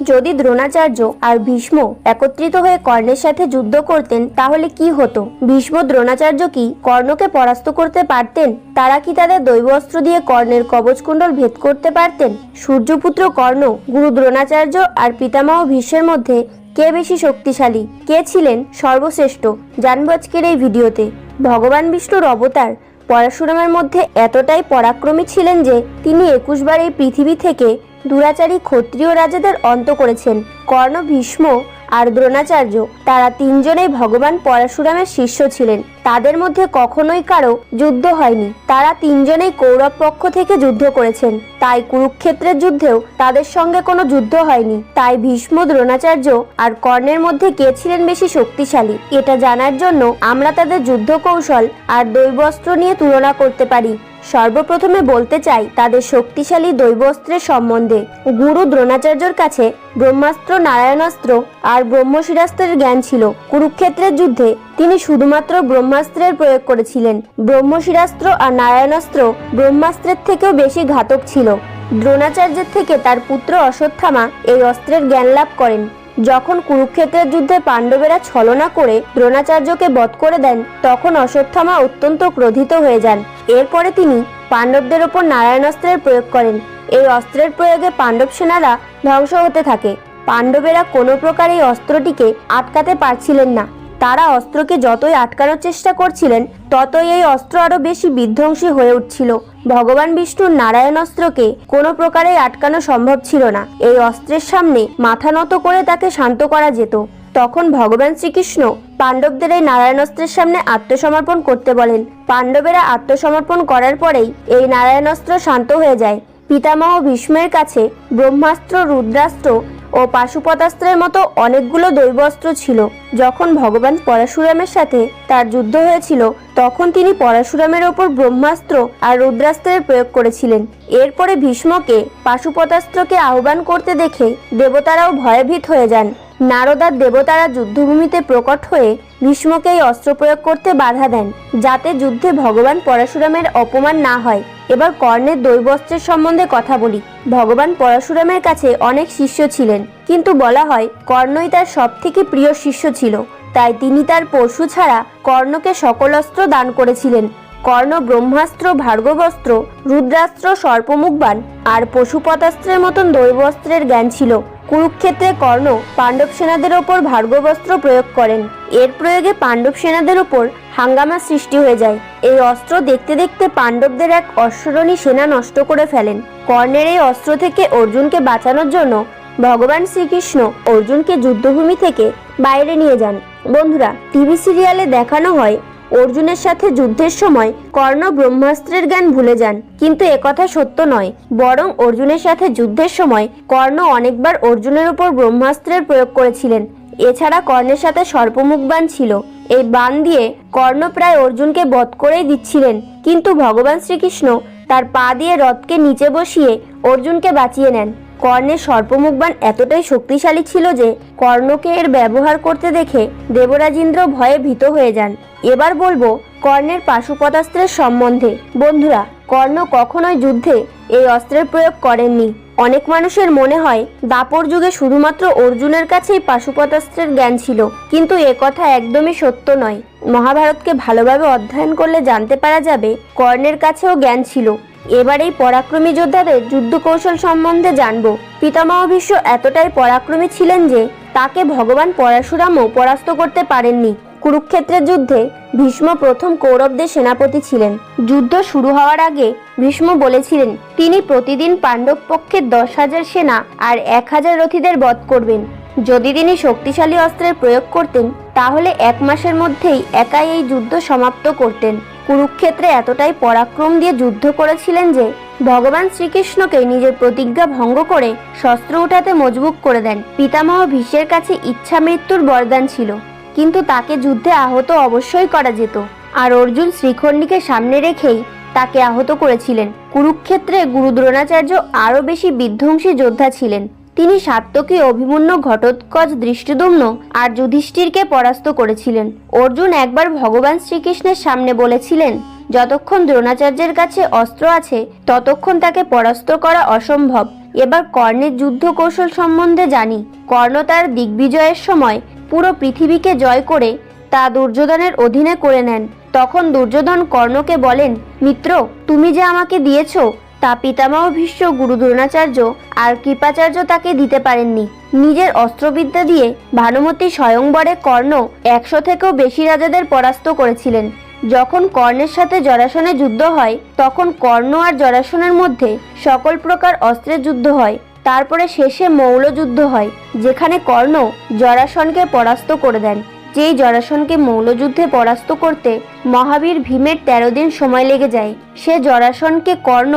যদি দ্রোণাচার্য আর ভীষ্ম একত্রিত হয়ে কর্ণের সাথে যুদ্ধ করতেন, তাহলে কি হতো? ভীষ্ম দ্রোণাচার্য কি কর্ণকে পরাস্ত করতে পারতেন? তারা কি তাদের দৈব অস্ত্র দিয়ে কর্ণের কবচকুণ্ডল ভেদ করতে পারতেন? সূর্যপুত্র কর্ণ, গুরু দ্রোণাচার্য আর পিতামহ ভীষ্মের মধ্যে কে বেশি শক্তিশালী? কে ছিলেন সর্বশ্রেষ্ঠ? জানব আজকের এই ভিডিওতে। ভগবান বিষ্ণুর অবতার পরশুরামের মধ্যে এতটাই পরাক্রমী ছিলেন যে তিনি একুশবার এই পৃথিবী থেকে দুরাচারী ক্ষত্রিয় রাজাদের অন্ত করেছেন। কর্ণ ভীষ্ম আর দ্রোণাচার্য, তারা তিনজনেই ভগবান পরাশুরামের শিষ্য ছিলেন। তাদের মধ্যে কখনোই কারও যুদ্ধ হয়নি। তারা তিনজনেই কৌরব পক্ষ থেকে যুদ্ধ করেছেন। তাই কুরুক্ষেত্রের যুদ্ধেও তাদের সঙ্গে কোনো যুদ্ধ হয়নি। তাই ভীষ্ম দ্রোণাচার্য আর কর্ণের মধ্যে কে ছিলেন বেশি শক্তিশালী, এটা জানার জন্য আমরা তাদের যুদ্ধ কৌশল আর দৈবস্ত্র নিয়ে তুলনা করতে পারি। সর্বপ্রথমে বলতে চাই তাদের শক্তিশালী দৈবস্ত্রের সম্বন্ধে। গুরু দ্রোণাচার্যর কাছে ব্রহ্মাস্ত্র, নারায়ণাস্ত্র আর ব্রহ্মশিরাস্ত্রের জ্ঞান ছিল। কুরুক্ষেত্রের যুদ্ধে তিনি শুধুমাত্র ব্রহ্মাস্ত্রের প্রয়োগ করেছিলেন। ব্রহ্মশিরাস্ত্র আর নারায়ণাস্ত্র ব্রহ্মাস্ত্রের থেকেও বেশি ঘাতক ছিল। দ্রোণাচার্যের থেকে তার পুত্র অশ্বত্থামা এই অস্ত্রের জ্ঞান লাভ করেন। যখন কুরুক্ষেত্রের যুদ্ধে পাণ্ডবেরা ছলনা করে দ্রোণাচার্যকে বধ করে দেন, তখন অশ্বত্থামা অত্যন্ত ক্রোধিত হয়ে যান। এরপরে তিনি পাণ্ডবদের ওপর নারায়ণাস্ত্রের প্রয়োগ করেন। এই অস্ত্রের প্রয়োগে পাণ্ডব সেনারা ধ্বংস হতে থাকে। পাণ্ডবেরা কোনো প্রকার এই অস্ত্রটিকে আটকাতে পারছিলেন না। তারা অস্ত্রকে যতই আটকানোর চেষ্টা করছিলেন, ততই এই অস্ত্র আরও বেশি বিধ্বংসী হয়ে উঠছিল। ভগবান বিষ্ণুর নারায়ণ অস্ত্রকে কোনো প্রকারে আটকানো সম্ভব ছিল না। এই অস্ত্রের সামনে মাথা নত করে তাকে শান্ত করা যেত। তখন ভগবান শ্রীকৃষ্ণ পাণ্ডবদের এই নারায়ণাস্ত্রের সামনে আত্মসমর্পণ করতে বলেন। পাণ্ডবেরা আত্মসমর্পণ করার পরেই এই নারায়ণাস্ত্র শান্ত হয়ে যায়। পিতামহ ভীষ্মের কাছে ব্রহ্মাস্ত্র, রুদ্রাস্ত্র ও পাশুপতাস্ত্রের মতো অনেকগুলো দৈবস্ত্র ছিল। যখন ভগবান পরাশুরামের সাথে তার যুদ্ধ হয়েছিল, তখন তিনি পরাশুরামের ওপর ব্রহ্মাস্ত্র আর রুদ্রাস্ত্রের প্রয়োগ করেছিলেন। এরপরে ভীষ্মকে পাশুপতাস্ত্রকে আহ্বান করতে দেখে দেবতারাও ভয়ভীত হয়ে যান। নারদার দেবতারা যুদ্ধভূমিতে প্রকট হয়ে ভীষ্মকে এই অস্ত্র প্রয়োগ করতে বাধা দেন, যাতে যুদ্ধে ভগবান পরাশুরামের অপমান না হয়। এবার কর্ণের দৈবস্ত্রের সম্বন্ধে কথা বলি। ভগবান পরশুরামের কাছে অনেক শিষ্য ছিলেন। কিন্তু বলা হয়, কর্ণই তার সবথেকে প্রিয় শিষ্য ছিল। তাই তিনি তার পশু ছাড়া কর্ণকে সকল অস্ত্র দান করেছিলেন। কর্ণ ব্রহ্মাস্ত্র, ভার্গবস্ত্র, রুদ্রাস্ত্র, সর্পমুখবান আর পশুপতাস্ত্রের মতন দৈবস্ত্রের জ্ঞান ছিল। কুরুক্ষেত্রে কর্ণ পাণ্ডব সেনাদের ওপর ভার্গবস্ত্র প্রয়োগ করেন। এর প্রয়োগে পাণ্ডব সেনাদের ওপর হাঙ্গামা সৃষ্টি হয়ে যায়। এই অস্ত্র দেখতে দেখতে পাণ্ডবদের এক অশ্বরণী সেনা নষ্ট করে ফেলেন। কর্ণের এই অস্ত্র থেকে অর্জুনকে বাঁচানোর জন্য ভগবান শ্রীকৃষ্ণ অর্জুনকে যুদ্ধভূমি থেকে বাইরে নিয়ে যান। বন্ধুরা, টিভি সিরিয়ালে দেখানো হয় অর্জুনের সাথে যুদ্ধের সময় কর্ণ ব্রহ্মাস্ত্রের জ্ঞান ভুলে যান। কিন্তু একথা সত্য নয়। বরং অর্জুনের সাথে যুদ্ধের সময় কর্ণ অনেকবার অর্জুনের উপর ব্রহ্মাস্ত্রের প্রয়োগ করেছিলেন। এছাড়া কর্ণের সাথে সর্পমুখ বান ছিল। এই বান দিয়ে কর্ণ প্রায় অর্জুনকে বধ করেই দিচ্ছিলেন। কিন্তু ভগবান শ্রীকৃষ্ণ তার পা দিয়ে রথকে নিচে বসিয়ে অর্জুনকে বাঁচিয়ে নেন। কর্ণের সর্পমুখবান এতটাই শক্তিশালী ছিল যে কর্ণকে এর ব্যবহার করতে দেখে দেবরাজেন্দ্র ভয়ে ভীত হয়ে যান। এবার বলব, কর্ণের পাশুপতাস্ত্রের সম্বন্ধে। বন্ধুরা, কর্ণ কখনোই যুদ্ধে এই অস্ত্রের প্রয়োগ করেননি। অনেক মানুষের মনে হয়, দাপর যুগে শুধুমাত্র অর্জুনের কাছেই পাশুপতাস্ত্রের জ্ঞান ছিল। কিন্তু এ কথা একদমই সত্য নয়। মহাভারতকে ভালোভাবে অধ্যয়ন করলে জানতে পারা যাবে, কর্ণের কাছেও জ্ঞান ছিল। এবার এই পরাক্রমী যোদ্ধাদের যুদ্ধ কৌশল সম্বন্ধে জানব। পিতামহ ভীষ্ম এতটাই পরাক্রমী ছিলেন যে, তাকে ভগবান পরশুরামও পরাস্ত করতে পারেননি। কুরুক্ষেত্রের যুদ্ধে ভীষ্ম প্রথম কৌরবদের সেনাপতি ছিলেন। যুদ্ধ শুরু হওয়ার আগে ভীষ্ম বলেছিলেন, তিনি প্রতিদিন পাণ্ডব পক্ষের দশ হাজার সেনা আর এক হাজার রথীদের বধ করবেন। যদি তিনি শক্তিশালী অস্ত্রের প্রয়োগ করতেন, তাহলে এক মাসের মধ্যেই একাই এই যুদ্ধ সমাপ্ত করতেন। কুরুক্ষেত্রে এতটাই পরাক্রম দিয়ে যুদ্ধ করেছিলেন যে ভগবান শ্রীকৃষ্ণকে নিজের প্রতিজ্ঞা ভঙ্গ করে শস্ত্র উঠাতে মজবুত করে দেন। পিতামহ ভীষ্মের কাছে ইচ্ছা মৃত্যুর বরদান ছিল, কিন্তু তাকে যুদ্ধে আহত অবশ্যই করা যেত। আর অর্জুন শ্রীখণ্ডীকে সামনে রেখেই তাকে আহত করেছিলেন। কুরুক্ষেত্রে গুরু দ্রোণাচার্য আরও বেশি বিধ্বংসী যোদ্ধা ছিলেন। তিনি সাত্যকী অভিমন্যু ঘটোৎকচ দৃষ্টিদুম্ন আর যুধিষ্ঠিরকে পরাস্ত করেছিলেন। অর্জুন একবার ভগবান শ্রীকৃষ্ণের সামনে বলেছিলেন, যতক্ষণ দ্রোণাচার্যের কাছে অস্ত্র আছে, ততক্ষণ তাকে পরাস্ত করা অসম্ভব। এবার কর্ণের যুদ্ধ কৌশল সম্বন্ধে জানি। কর্ণ তার দিগ্বিজয়ের সময় পুরো পৃথিবীকে জয় করে তা দুর্যোধনের অধীনে করে নেন। তখন দুর্যোধন কর্ণকে বলেন, মিত্র, তুমি যে আমাকে দিয়েছ তা পিতামহ ভীষ্ম গুরু দ্রোণাচার্য আর কৃপাচার্য তাকে দিতে পারেননি। নিজের অস্ত্রবিদ্যা দিয়ে ভানুমতী স্বয়ংবরে কর্ণ একশো থেকেও বেশি রাজাদের পরাস্ত করেছিলেন। যখন কর্ণের সাথে জরাসনে যুদ্ধ হয়, তখন কর্ণ আর জরাসনের মধ্যে সকল প্রকার অস্ত্রের যুদ্ধ হয়। তারপরে শেষে মৌলযুদ্ধ হয়, যেখানে কর্ণ জরাসনকে পরাস্ত করে দেন। যেই জরাসনকে মৌলযুদ্ধে পরাস্ত করতে মহাবীর ভীমের তেরো দিন সময় লেগে যায়, সে জরাসনকে কর্ণ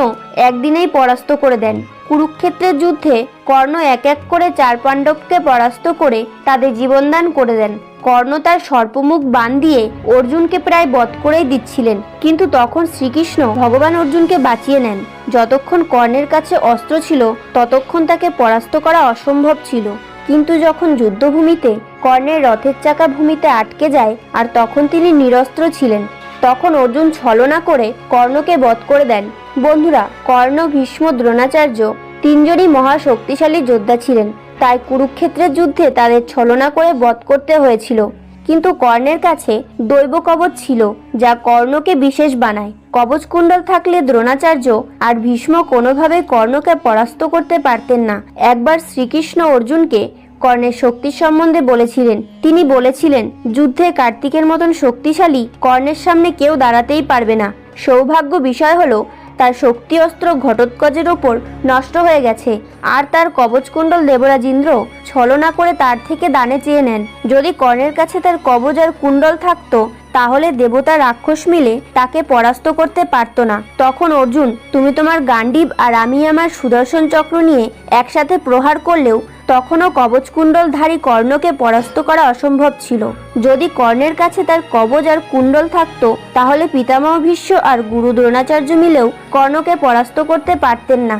একদিনেই পরাস্ত করে দেন। কুরুক্ষেত্রের যুদ্ধে কর্ণ এক এক করে চার পাণ্ডবকে পরাস্ত করে তাদের জীবনদান করে দেন। কর্ণ তার সর্পমুখ বান দিয়ে অর্জুনকে প্রায় বধ করেই দিচ্ছিলেন, কিন্তু তখন শ্রীকৃষ্ণ ভগবান অর্জুনকে বাঁচিয়ে নেন। যতক্ষণ কর্ণের কাছে অস্ত্র ছিল, ততক্ষণ তাকে পরাস্ত করা অসম্ভব ছিল। কিন্তু যখন যুদ্ধভূমিতে কর্ণের রথের চাকা ভূমিতে আটকে যায় আর তখন তিনি নিরস্ত্র ছিলেন, তখন অর্জুন ছলনা করে কর্ণকে বধ করে দেন। বন্ধুরা, কর্ণ, ভীষ্ম, দ্রোণাচার্য তিনজনই মহা শক্তিশালী যোদ্ধা ছিলেন। তাই কুরুক্ষেত্রের যুদ্ধে তাদের ছলনা করে বধ করতে হয়েছিল। কিন্তু কর্ণের কাছে দৈব কবচ ছিল, যা কর্ণকে বিশেষ বানায়। কবচ কুণ্ডল থাকলে দ্রোণাচার্য আর ভীষ্ম কোনোভাবে কর্ণকে পরাস্ত করতে পারতেন না। একবার শ্রীকৃষ্ণ অর্জুনকে কর্ণের শক্তি সম্বন্ধে বলেছিলেন। তিনি বলেছিলেন, যুদ্ধে কার্তিকের মতন শক্তিশালী কর্ণের সামনে কেউ দাঁড়াতেই পারবে না। সৌভাগ্য বিষয় হলো তার শক্তি অস্ত্র ঘটোৎকজের ওপর নষ্ট হয়ে গেছে। আর তার কবচকুণ্ডল দেবরাজ ইন্দ্র ছলনা করে তার থেকে দানে চেয়ে নেন। যদি কর্ণের কাছে তার কবচ আর কুণ্ডল থাকতো, তাহলে দেবতা রাক্ষস মিলে তাকে পরাস্ত করতে পারতো না। তখন অর্জুন, তুমি তোমার গান্ডীব আর আমি আমার সুদর্শন চক্র নিয়ে একসাথে প্রহার করলেও তখনও কবচকুণ্ডলধারী কর্ণকে পরাস্ত করা অসম্ভব ছিল। যদি কর্ণের কাছে তার কবচ আর কুণ্ডল থাকত, তাহলে পিতামহ ভীষ্ম আর গুরু দ্রোণাচার্য মিলেও কর্ণকে পরাস্ত করতে পারতেন না।